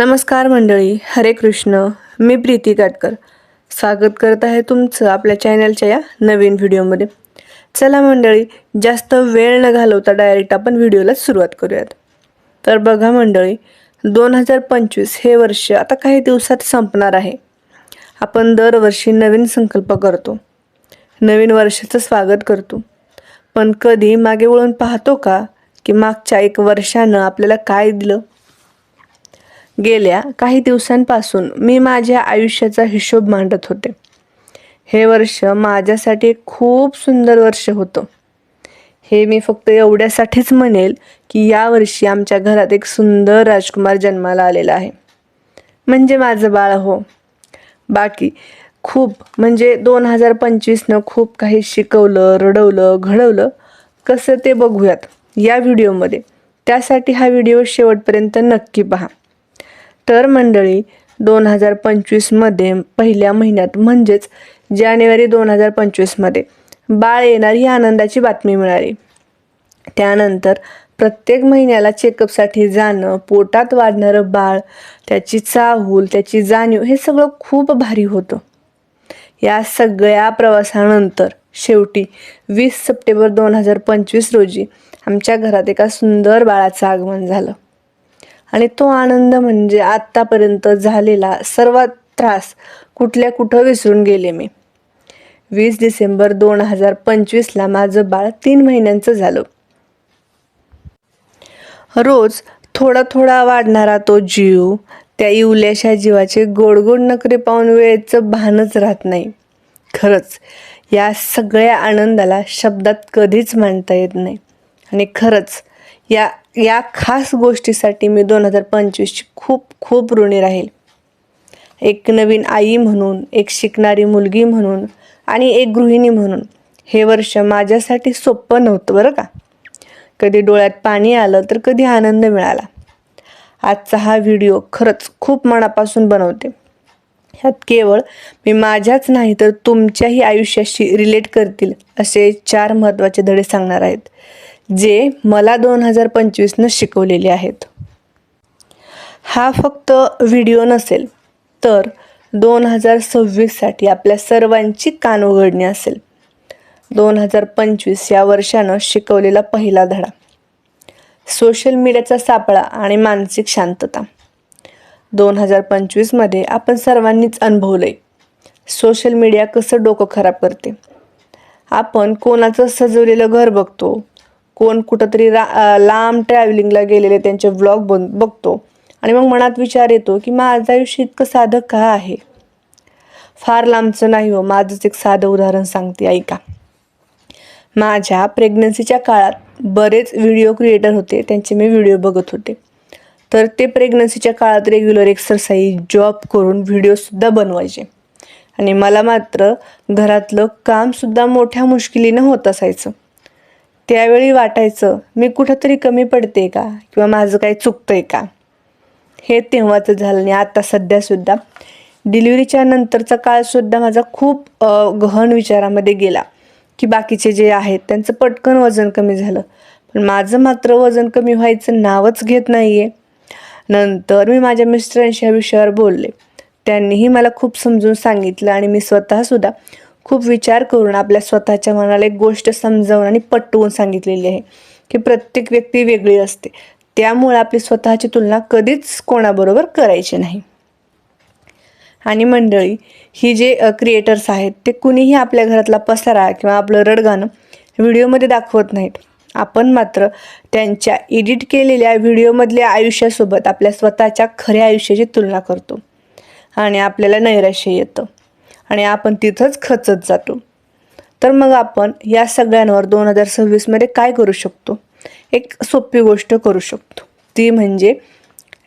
नमस्कार मंडळी हरे कृष्ण. मी प्रीती काटकर स्वागत करत आहे तुमचं आपल्या चॅनलच्या या नवीन व्हिडिओमध्ये चला मंडळी जास्त वेळ न घालवता डायरेक्ट आपण व्हिडिओला सुरुवात करूयात. तर बघा मंडळी दोन हजार पंचवीस हे वर्ष आता काही दिवसात संपणार आहे. आपण दरवर्षी नवीन संकल्प करतो. नवीन वर्षाचं स्वागत करतो. पण कधी मागे वळून पाहतो का की मागच्या एक वर्षानं आपल्याला काय दिलं? गेल्या काही दिवसांपासून मी माझ्या आयुष्याचा हिशोब मांडत होते. हे वर्ष माझ्यासाठी खूप सुंदर वर्ष होतं. हे मी फक्त एवढ्यासाठीच म्हणेल की यावर्षी आमच्या घरात एक सुंदर राजकुमार जन्माला आलेला आहे. म्हणजे माझं बाळ हो. बाकी खूप म्हणजे दोन हजार पंचवीसनं खूप काही शिकवलं रडवलं घडवलं. कसं ते बघूयात या व्हिडिओमध्ये. त्यासाठी हा व्हिडिओ शेवटपर्यंत नक्की पहा. तर मंडळी दोन हजार पंचवीसमध्ये पहिल्या महिन्यात म्हणजेच जानेवारी दोन हजार पंचवीसमध्ये बाळ येणार ही आनंदाची बातमी मिळाली. त्यानंतर प्रत्येक महिन्याला चेकअपसाठी जाणं पोटात वाढणारं बाळ त्याची चाहूल त्याची जाणीव हे सगळं खूप भारी होतं. या सगळ्या प्रवासानंतर शेवटी वीस सप्टेंबर दोन हजार पंचवीस रोजी आमच्या घरात एका सुंदर बाळाचं आगमन झालं. आणि तो आनंद म्हणजे आत्तापर्यंत झालेला सर्वात त्रास कुठल्या कुठं विसरून गेले मी. वीस डिसेंबर दोन हजार पंचवीसला माझं बाळ तीन महिन्यांचं झालं. रोज थोडा थोडा वाढणारा तो जीव त्या इवल्याशा जीवाचे गोड गोड नखरे पाहून वेळेचं भानच राहत नाही. खरंच या सगळ्या आनंदाला शब्दात कधीच मांडता येत नाही. आणि खरंच या या खास गोष्टीसाठी मी दोन हजार पंचवीसची खूप खूप ऋणी राहील. एक नवीन आई म्हणून एक शिकणारी मुलगी म्हणून आणि एक गृहिणी म्हणून. हे वर्ष माझ्यासाठी सोपं नव्हतं बरं का? कधी डोळ्यात पाणी आलं तर कधी आनंद मिळाला. आजचा हा व्हिडिओ खरंच खूप मनापासून बनवते. ह्यात केवळ मी माझ्याच नाही तर तुमच्याही आयुष्याशी रिलेट करतील असे चार महत्त्वाचे धडे सांगणार आहेत. जे मला दोन हजार पंचवीसनं शिकवलेले आहेत. हा फक्त व्हिडिओ नसेल तर दोन हजार सव्वीससाठी आपल्या सर्वांची कान उघडणी असेल. दोन हजार पंचवीस या वर्षानं शिकवलेला पहिला धडा. सोशल मीडियाचा सापळा आणि मानसिक शांतता. दोन हजार पंचवीसमध्ये आपण सर्वांनीच अनुभवलं आहे सोशल मीडिया कसं डोकं खराब करते. आपण कोणाचं सजवलेलं घर बघतो कोण कुठंतरी रा लांब ट्रॅव्हलिंगला गेलेले त्यांचे व्लॉग बन बघतो. आणि मग मनात विचार येतो की माझं आयुष्य इतकं साधं का आहे? फार लांबचं नाही हो. माझंच एक साधं उदाहरण सांगते ऐका. माझ्या प्रेग्नन्सीच्या काळात बरेच व्हिडिओ क्रिएटर होते. त्यांचे मी व्हिडिओ बघत होते. तर ते प्रेग्नन्सीच्या काळात रेग्युलर एक्सरसाइज जॉब करून व्हिडिओसुद्धा बनवायचे. आणि मला मात्र घरातलं कामसुद्धा मोठ्या मुश्किलीनं होत असायचं. त्यावेळी वाटायचं मी कुठंतरी कमी पडते का? किंवा माझं काही चुकतंय का? हे तेव्हाचं झालं आणि आता सध्यासुद्धा. डिलिव्हरीच्या नंतरचा काळसुद्धा माझा खूप गहन विचारामध्ये गेला. की बाकीचे जे आहेत त्यांचं पटकन वजन कमी झालं. पण माझं मात्र वजन कमी व्हायचं नावच घेत नाही आहे नंतर मी माझ्या मिस्टरांशी या विषयावर बोलले. त्यांनीही मला खूप समजून सांगितलं आणि मी स्वतःसुद्धा खूप विचार करून आपल्या स्वतःच्या मनाला एक गोष्ट समजावून आणि पटवून सांगितलेली आहे की प्रत्येक व्यक्ती वेगळी असते. त्यामुळे आपली स्वतःची तुलना कधीच कोणाबरोबर करायची नाही. आणि मंडळी ही जे क्रिएटर्स आहेत ते कुणीही आपल्या घरातला पसारा किंवा आपलं रडगाणं व्हिडिओमध्ये दाखवत नाहीत. आपण मात्र त्यांच्या एडिट केलेल्या व्हिडिओमधल्या आयुष्यासोबत आपल्या स्वतःच्या खऱ्या आयुष्याची तुलना करतो. आणि आपल्याला नैराश्य येतं. आणि आपण तिथंच खचत जातो. तर मग आपण या सगळ्यांवर दोन हजार सव्वीसमध्ये काय करू शकतो? एक सोपी गोष्ट करू शकतो. ती म्हणजे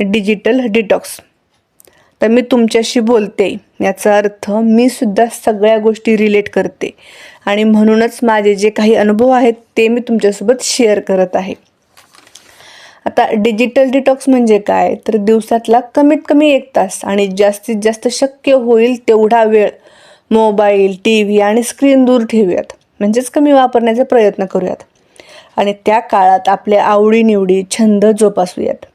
डिजिटल डिटॉक्स. तर मी तुमच्याशी बोलते. याचा अर्थ मी सुद्धा सगळ्या गोष्टी रिलेट करते. आणि म्हणूनच माझे जे काही अनुभव आहेत ते मी तुमच्यासोबत शेअर करत आहे. आता डिजिटल डिटॉक्स म्हणजे काय? तर दिवसातला कमीत कमी एक तास आणि जास्तीत जास्त शक्य होईल तेवढा वेळ मोबाईल टी व्ही आणि स्क्रीन दूर ठेवूयात. म्हणजेच कमी वापरण्याचा प्रयत्न करूयात. आणि त्या काळात आपल्या आवडीनिवडी छंद जोपासूयात.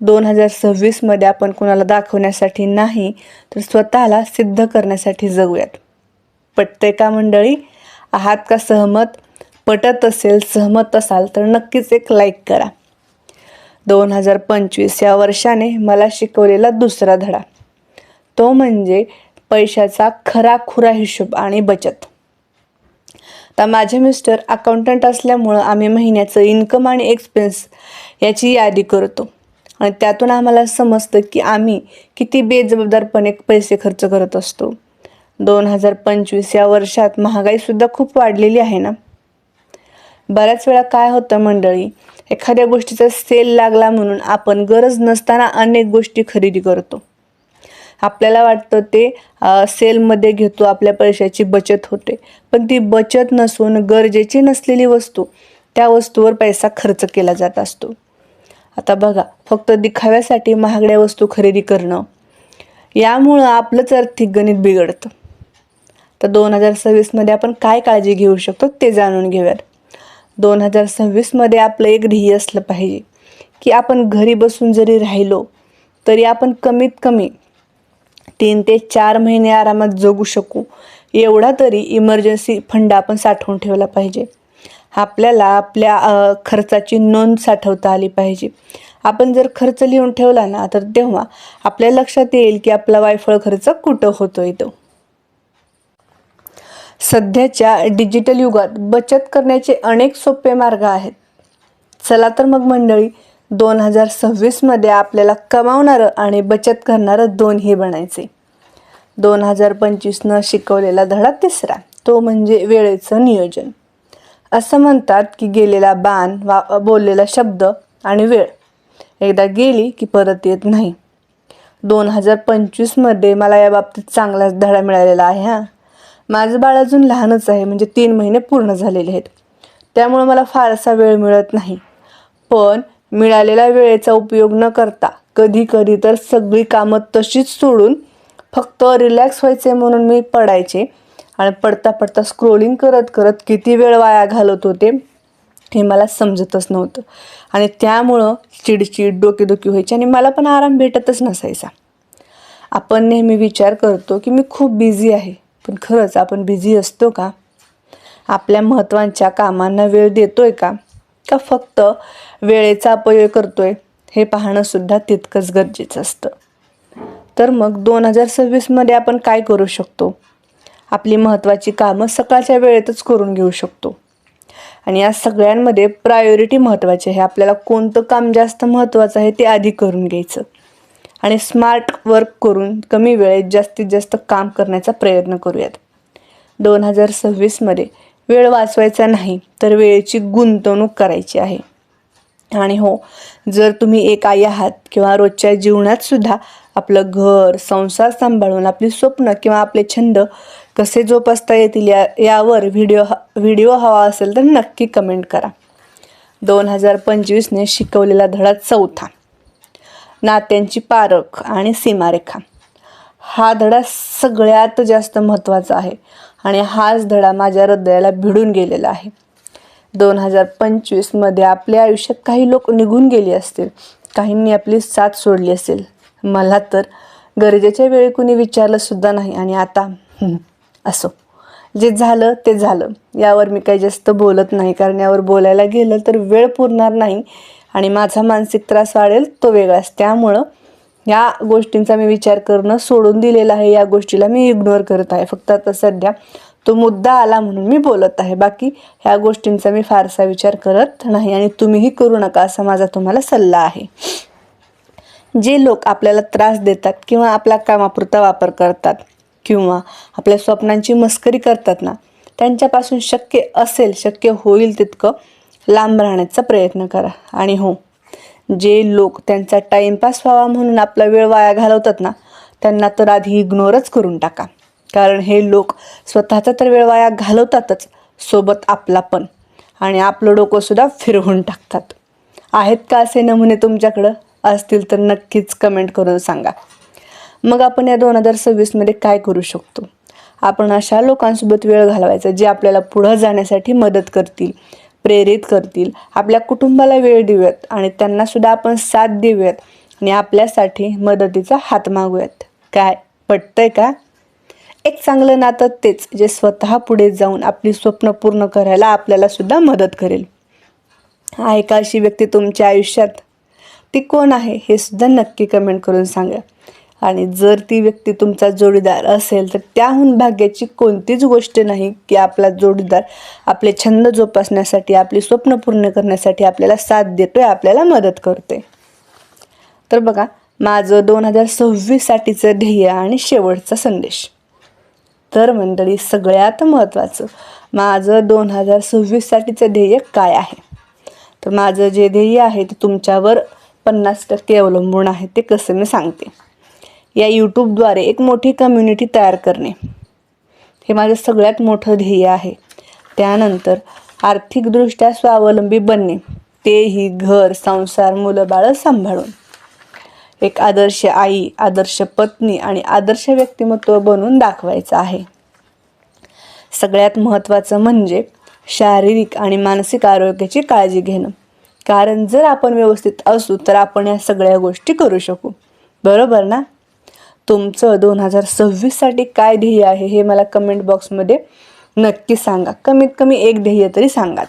दोन हजार सव्वीसमध्ये आपण कोणाला दाखवण्यासाठी नाही तर स्वतःला सिद्ध करण्यासाठी जगूयात. पटतंय का मंडळी आहात का सहमत? पटत असेल सहमत असाल तर नक्कीच एक लाईक करा. दोन हजार पंचवीस या वर्षाने मला शिकवलेला दुसरा धडा. तो म्हणजे पैशाचा खराखुरा हिशोब आणि बचत. आता माझे मिस्टर अकाउंटंट असल्यामुळं आम्ही महिन्याचं इन्कम आणि एक्सपेन्स याची यादी करतो. आणि त्यातून आम्हाला समजतं की आम्ही किती बेजबाबदारपणे पैसे खर्च करत असतो. दोन हजार पंचवीस या वर्षात महागाईसुद्धा खूप वाढलेली आहे ना? बऱ्याच वेळा काय होतं मंडळी एखाद्या गोष्टीचा सेल लागला म्हणून आपण गरज नसताना अनेक गोष्टी खरेदी करतो. आपल्याला वाटतं ते सेलमध्ये घेतो आपल्या पैशाची बचत होते. पण ती बचत नसून गरजेची नसलेली वस्तू त्या वस्तूवर पैसा खर्च केला जात असतो. आता बघा फक्त दिखाव्यासाठी महागड्या वस्तू खरेदी करणं यामुळं आपलंच आर्थिक गणित बिघडतं. तर दोन हजार सव्वीसमध्ये आपण काय काळजी घेऊ शकतो ते जाणून घेऊयात. दोन हजार सव्वीसमध्ये आपलं एक ध्येय असलं पाहिजे. की आपण घरी बसून जरी राहिलो तरी आपण कमीत कमी तीन ते चार महिने आरामात जगू शकू. एवढा तरी इमर्जन्सी फंड आपण साठवून ठेवला पाहिजे. आपल्याला आपल्या खर्चाची नोंद साठवता आली पाहिजे. आपण जर खर्च लिहून ठेवला ना तर तेव्हा आपल्या लक्षात येईल की आपला वायफळ खर्च कुठं होतो तो. सध्याच्या डिजिटल युगात बचत करण्याचे अनेक सोपे मार्ग आहेत. चला तर मग मंडळी दोन हजार सव्वीसमध्ये आपल्याला कमावणारं आणि बचत करणारं दोन्ही बनायचे. दोन हजार पंचवीसनं शिकवलेला धडा तिसरा तो म्हणजे वेळेचं नियोजन. असं म्हणतात की गेलेला बाण वा बोललेला शब्द आणि वेळ. एकदा गेली की परत येत नाही. दोन हजार पंचवीसमध्ये मला या बाबतीत चांगलाच धडा मिळालेला आहे हां. माझं बाळ अजून लहानच आहे म्हणजे तीन महिने पूर्ण झालेले आहेत. त्यामुळं मला फारसा वेळ मिळत नाही. पण मिळालेला वेळेचा उपयोग न करता कधी कधी तर सगळी कामं तशीच सोडून फक्त रिलॅक्स व्हायचे म्हणून मी पडायचे. आणि पडता पडता स्क्रोलिंग करत करत किती वेळ वाया घालत होते हे मला समजतच नव्हतं. आणि त्यामुळं चिडचिड डोकेदुखी व्हायची आणि मला पण आराम भेटतच नसायचा. आपण नेहमी विचार करतो की मी खूप बिझी आहे. पण खरंच आपण बिझी असतो का? आपल्या महत्त्वाच्या कामांना वेळ देतोय का? का फक्त वेळेचा अपव्यय करतोय? हे पाहणंसुद्धा तितकंच गरजेचं असतं. तर मग दोन हजार सव्वीसमध्ये आपण काय करू शकतो? आपली महत्त्वाची कामं सकाळच्या वेळेतच करून घेऊ शकतो. आणि या सगळ्यांमध्ये प्रायोरिटी महत्त्वाची आहे. आपल्याला कोणतं काम जास्त महत्त्वाचं आहे ते आधी करून घ्यायचं. आणि स्मार्ट वर्क करून कमी वेळेत जास्तीत जास्त काम करण्याचा प्रयत्न करूयात. दोन हजार सव्वीसमध्ये वेळ वाचवायचा नाही तर वेळेची गुंतवणूक करायची आहे. आणि हो जर तुम्ही एक आई आहात किंवा रोजच्या जीवनात सुद्धा आपलं घर संसार सांभाळून आपली स्वप्न किंवा आपले छंद कसे जोपासता येतील या यावर व्हिडिओ व्हिडिओ हवा असेल तर नक्की कमेंट करा. दोन हजार पंचवीसने शिकवलेला धडा चौथा. नात्यांची पारख आणि सीमारेखा. हा धडा सगळ्यात जास्त महत्त्वाचा आहे आणि हाच धडा माझ्या हृदयाला भिडून गेलेला आहे. दोन हजार पंचवीसमध्ये आपल्या आयुष्यात काही लोक निघून गेले असतील काहींनी आपली साथ सोडली असेल. मला तर गरजेच्या वेळी कुणी विचारलंसुद्धा नाही आणि आता असो. जे झालं ते झालं. यावर मी काही जास्त बोलत नाही कारण यावर बोलायला गेलं तर वेळ पुरणार नाही. आणि माझा मानसिक त्रास वाढेल तो वेगळाच. त्यामुळं या गोष्टींचा मी विचार करणं सोडून दिलेला आहे. या गोष्टीला मी इग्नोर करत आहे. फक्त आता सध्या तो मुद्दा आला म्हणून मी बोलत आहे. बाकी ह्या गोष्टींचा मी फारसा विचार करत नाही आणि तुम्हीही करू नका असा माझा तुम्हाला सल्ला आहे. जे लोक आपल्याला त्रास देतात किंवा आपला कामापुरता वापर करतात किंवा आपल्या स्वप्नांची मस्करी करतात ना त्यांच्यापासून शक्य असेल शक्य होईल तितकं लांब राहण्याचा प्रयत्न करा. आणि हो जे लोक त्यांचा टाईमपास व्हावा म्हणून आपला वेळ वाया घालवतात ना त्यांना तर आधी इग्नोरच करून टाका. कारण हे लोक स्वतःचा तर वेळ वाया घालवतातच सोबत आपला पण. आणि आपलं डोकंसुद्धा फिरवून टाकतात. आहेत का असे नमुने तुमच्याकडं? असतील तर नक्कीच कमेंट करून सांगा. मग आपण या दोन हजार सव्वीसमध्ये काय करू शकतो? आपण अशा लोकांसोबत वेळ घालवायचा जे आपल्याला पुढं जाण्यासाठी मदत करतील. प्रेरित करतील. आपल्या कुटुंबाला वेळ देऊयात आणि त्यांना सुद्धा आपण साथ देऊयात आणि आपल्यासाठी मदतीचा हात मागूयात. काय? पटतंय का? एक चांगलं नातं तेच जे स्वतः पुढे जाऊन आपली स्वप्न पूर्ण करायला आपल्याला सुद्धा मदत करेल. आहे का अशी व्यक्ती तुमच्या आयुष्यात? ती कोण आहे हे सुद्धा नक्की कमेंट करून सांगा. आणि जर ती व्यक्ती तुमचा जोडीदार असेल तर त्याहून भाग्याची कोणतीच गोष्ट नाही की आपला जोडीदार आपले छंद जोपासण्यासाठी आपली स्वप्न पूर्ण करण्यासाठी आपल्याला साथ देतोय आपल्याला मदत करतोय. तर बघा माझं दोन हजार सव्वीससाठीचं ध्येय आणि शेवटचा संदेश. तर मंडळी सगळ्यात महत्त्वाचं माझं दोन हजार सव्वीससाठीचं ध्येय काय आहे? तर माझं जे ध्येय आहे ते तुमच्यावर पन्नास टक्के अवलंबून आहे ते कसं मी सांगते. या यूट्यूबद्वारे एक मोठी कम्युनिटी तयार करणे. हे माझं सगळ्यात मोठं ध्येय आहे. त्यानंतर आर्थिकदृष्ट्या स्वावलंबी बनणे. तेही घर संसार मुलं बाळं सांभाळून. एक आदर्श आई आदर्श पत्नी आणि आदर्श व्यक्तिमत्व बनून दाखवायचं आहे. सगळ्यात महत्त्वाचं म्हणजे शारीरिक आणि मानसिक आरोग्याची काळजी घेणं. कारण जर आपण व्यवस्थित असू तर आपण या सगळ्या गोष्टी करू शकू. बरोबर ना? तुमचं दोन हजार सव्वीससाठी काय ध्येय आहे हे मला कमेंट बॉक्समध्ये नक्की सांगा. कमीत कमी एक ध्येय तरी सांगाच.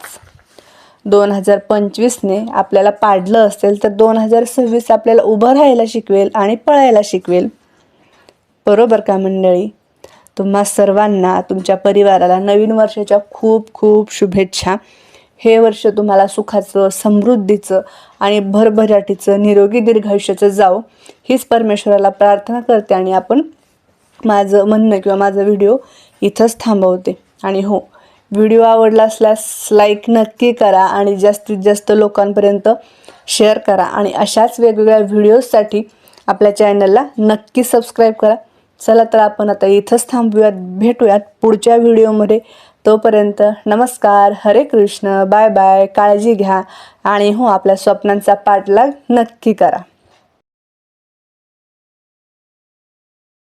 दोन हजार पंचवीसने आपल्याला पाडलं असेल तर दोन हजार सव्वीस आपल्याला उभं राहायला शिकवेल आणि पळायला शिकवेल. बरोबर का मंडळी? तुम्हा सर्वांना तुमच्या परिवाराला नवीन वर्षाच्या खूप खूप शुभेच्छा. हे वर्ष तुम्हाला सुखाचं समृद्धीचं आणि भरभराटीचं निरोगी दीर्घायुष्याचं जावं हीच परमेश्वराला प्रार्थना करते आणि आपण माझं म्हणणं किंवा माझा व्हिडिओ इथंच थांबवते. आणि हो व्हिडिओ आवडला असल्यास लाईक नक्की करा आणि जास्तीत जास्त लोकांपर्यंत शेअर करा आणि अशाच वेगवेगळ्या व्हिडिओजसाठी आपल्या चॅनलला नक्की सबस्क्राईब करा. चला तर आपण आता इथंच थांबूयात भेटूयात पुढच्या व्हिडिओमध्ये. तोपर्यंत नमस्कार हरे कृष्ण बाय बाय काळजी घ्या आणि हो आपल्या स्वप्नांचा पाठलाग नक्की करा.